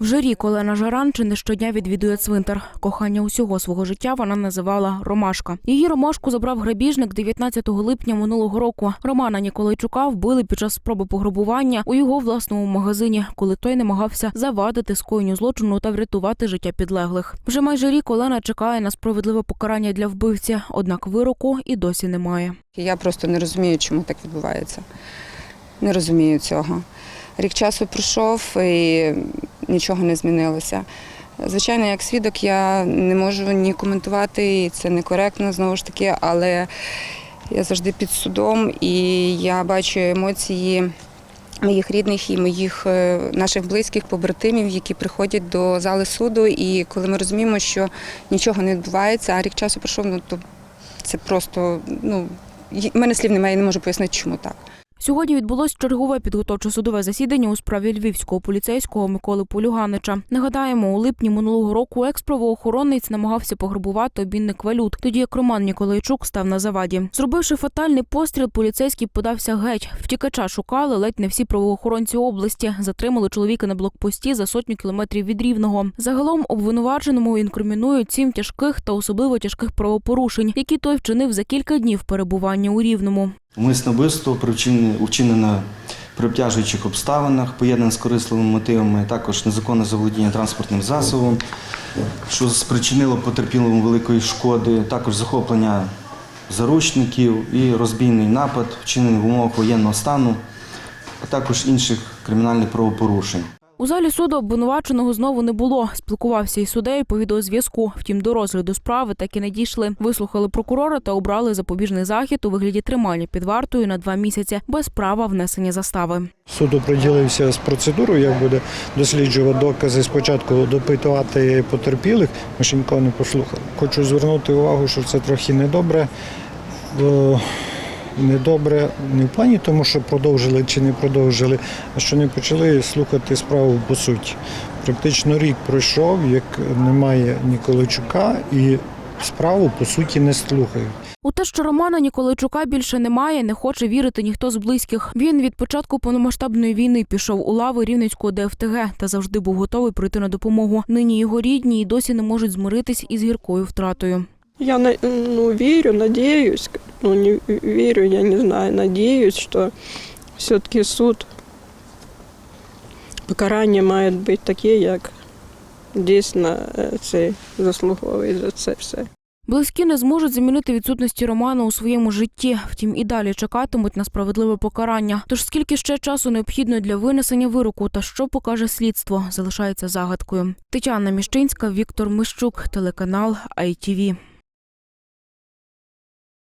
Вже рік Олена Жаран чи не щодня відвідує цвинтар. Кохання усього свого життя вона називала Ромашка. Її ромашку забрав грабіжник 19 липня минулого року. Романа Ніколайчука вбили під час спроби пограбування у його власному магазині, коли той намагався завадити скоєнню злочину та врятувати життя підлеглих. Вже майже рік Олена чекає на справедливе покарання для вбивці, однак вироку і досі немає. Я просто не розумію, чому так відбувається. Не розумію цього. Рік часу пройшов і нічого не змінилося. Звичайно, як свідок я не можу ні коментувати, і це некоректно знову ж таки, але я завжди під судом і я бачу емоції моїх рідних і моїх е, наших близьких побратимів, які приходять до зали суду. І коли ми розуміємо, що нічого не відбувається, а рік часу пройшов, ну то це просто ну в мене слів немає, я не можу пояснити, чому так. Сьогодні відбулось чергове підготовче судове засідання у справі львівського поліцейського Миколи Полюганича. Нагадаємо, у липні минулого року екс-правоохоронець намагався пограбувати обмінник валют, тоді як Роман Ніколайчук став на заваді. Зробивши фатальний постріл, поліцейський подався геть. Втікача шукали ледь не всі правоохоронці області. Затримали чоловіка на блокпості за сотню кілометрів від рівного. Загалом обвинуваченому інкримінують сім тяжких та особливо тяжких правопорушень, які той вчинив за кілька днів перебування у рівному. Умисне вбивство вчинено при обтяжуючих обставинах, поєднане з корисливими мотивами, також незаконне заволодіння транспортним засобом, що спричинило потерпілому великої шкоди, також захоплення заручників і розбійний напад, вчинений в умовах воєнного стану, а також інших кримінальних правопорушень. У залі суду обвинуваченого знову не було. Спілкувався із суддею по відеозв'язку. Втім, до розгляду справи так і не дійшли. Вислухали прокурора та обрали запобіжний захід у вигляді тримання під вартою на два місяці без права внесення застави. Суд оприділився з процедурою, як буде досліджувати докази. Спочатку допитувати потерпілих, ми ще нікого не послухали. Хочу звернути увагу, що це трохи недобре. Недобре не в плані тому, що продовжили чи не продовжили, а що не почали слухати справу по суті. Практично рік пройшов, як немає Ніколайчука, і справу по суті не слухають. У те, що Романа Ніколайчука більше немає, не хоче вірити ніхто з близьких. Він від початку повномасштабної війни пішов у лави Рівненського ДФТГ та завжди був готовий прийти на допомогу. Нині його рідні і досі не можуть змиритись із гіркою втратою. Я ну, верю, надеюсь, ну не верю, я не знаю, надеюсь, что все-таки суд покарання мають бути такі, як дійсно е, це заслуговує за це все. Близькі не зможуть замінити відсутності Романа у своєму житті. Втім, і далі чекатимуть на справедливе покарання. Тож скільки ще часу необхідно для винесення вироку та що покаже слідство, залишається загадкою. Тетяна Міщинська, Віктор Мищук, телеканал ITV.